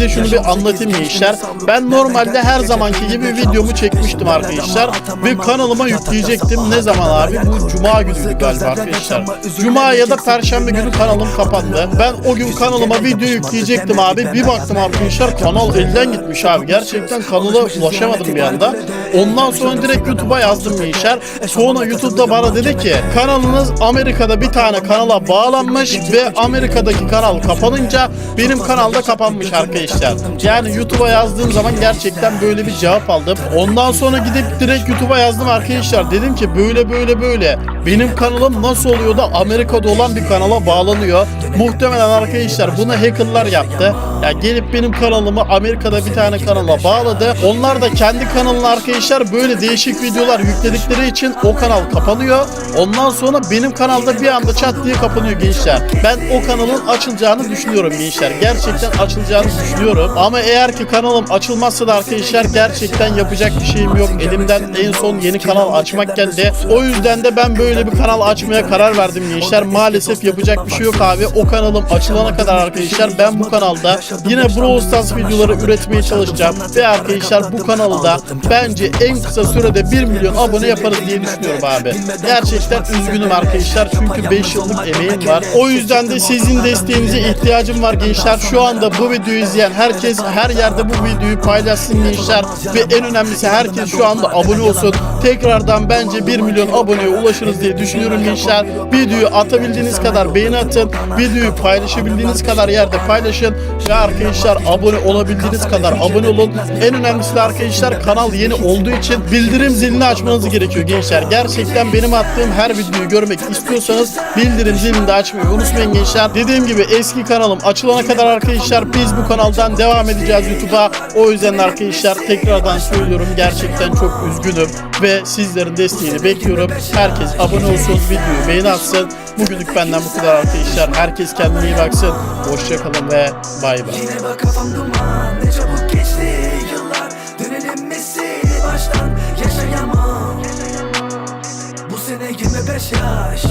size şunu bir anlatayım gençler. Ben normalde her zamanki gibi videomu çekmiştim arkadaşlar. Ve kanalıma yükleyecektim. Ne zaman abi? Bu cuma günüydü galiba arkadaşlar. Cuma ya da perşembe günü kanalım kapandı. Ben o gün kanalıma video yükleyecektim abi. Bir baktım arkadaşlar kanal elden gitmiş abi. Gerçekten kanala ulaşamadım bir anda. Ondan sonra direkt YouTube'a yazdım gençler. Sonra YouTube'da bana dedi ki kanalınız Amerika'da bir tane kanala bağlanmış ve Amerika'daki kanal kapanınca benim kanalda kapanmış arkadaşlar. Yani YouTube'a yazdığım zaman gerçekten böyle bir cevap aldım. Ondan sonra gidip direkt YouTube'a yazdım arkadaşlar. Dedim ki böyle böyle böyle. Benim kanalım nasıl oluyor da Amerika'da olan bir kanala bağlanıyor. Muhtemelen arkadaşlar bunu hackerlar yaptı. Ya gelip benim kanalımı Amerika'da bir tane kanala bağladı. Onlar da kendi kanalına arkadaşlar böyle değişik videolar yükledikleri için o kanal kapanıyor. Ondan sonra benim kanalda bir anda çat diye kapanıyor gençler. Ben o kanalın açılacağını düşünüyorum gençler. Gerçekten açılacağını düşünüyorum. Ama eğer ki kanalım açılmazsa da arkadaşlar gerçekten yapacak bir şeyim yok. Elimden en son yeni kanal açmak geldi. O yüzden de ben böyle bir kanal açmaya karar verdim gençler. Maalesef yapacak bir şey yok abi. O kanalım açılana kadar arkadaşlar ben bu kanalda yine Brawl Stars videoları üretmeye çalışacağım. Ve arkadaşlar bu kanalda bence en kısa sürede 1 milyon abone yaparız diye düşünüyorum abi. Gerçekten üzgünüm arkadaşlar çünkü 5 yıllık emeğim var. O yüzden de sizin desteğinize ihtiyacım var gençler. Şu anda bu videoyu izleyen herkes her yerde bu videoyu paylaşsın gençler. Ve en önemlisi herkes şu anda abone olsun. Tekrardan bence 1 milyon aboneye ulaşırız diye düşünüyorum gençler. Videoyu atabildiğiniz kadar beğeni atın. Videoyu paylaşabildiğiniz kadar yerde paylaşın. Ve arkadaşlar abone olabildiğiniz kadar abone olun. En önemlisi de arkadaşlar kanal yeni olduğu için bildirim zilini açmanız gerekiyor gençler. Gerçekten benim attığım her videoyu görmek istiyorsanız bildirim zilini de açmayı unutmayın gençler. Dediğim gibi eski kanalım açılana kadar arkadaşlar biz bu kanaldan devam edeceğiz YouTube'a. O yüzden arkadaşlar tekrardan söylüyorum gerçekten çok üzgünüm ve sizlerin desteğini bekliyorum. Herkes abone olsun, videoyu beğeni atsın. Bugünlük benden bu kadar arkadaşlar. Herkes kendine iyi baksın. Hoşçakalın ve bay bay. Yaşayamam Bu sene 25 yaş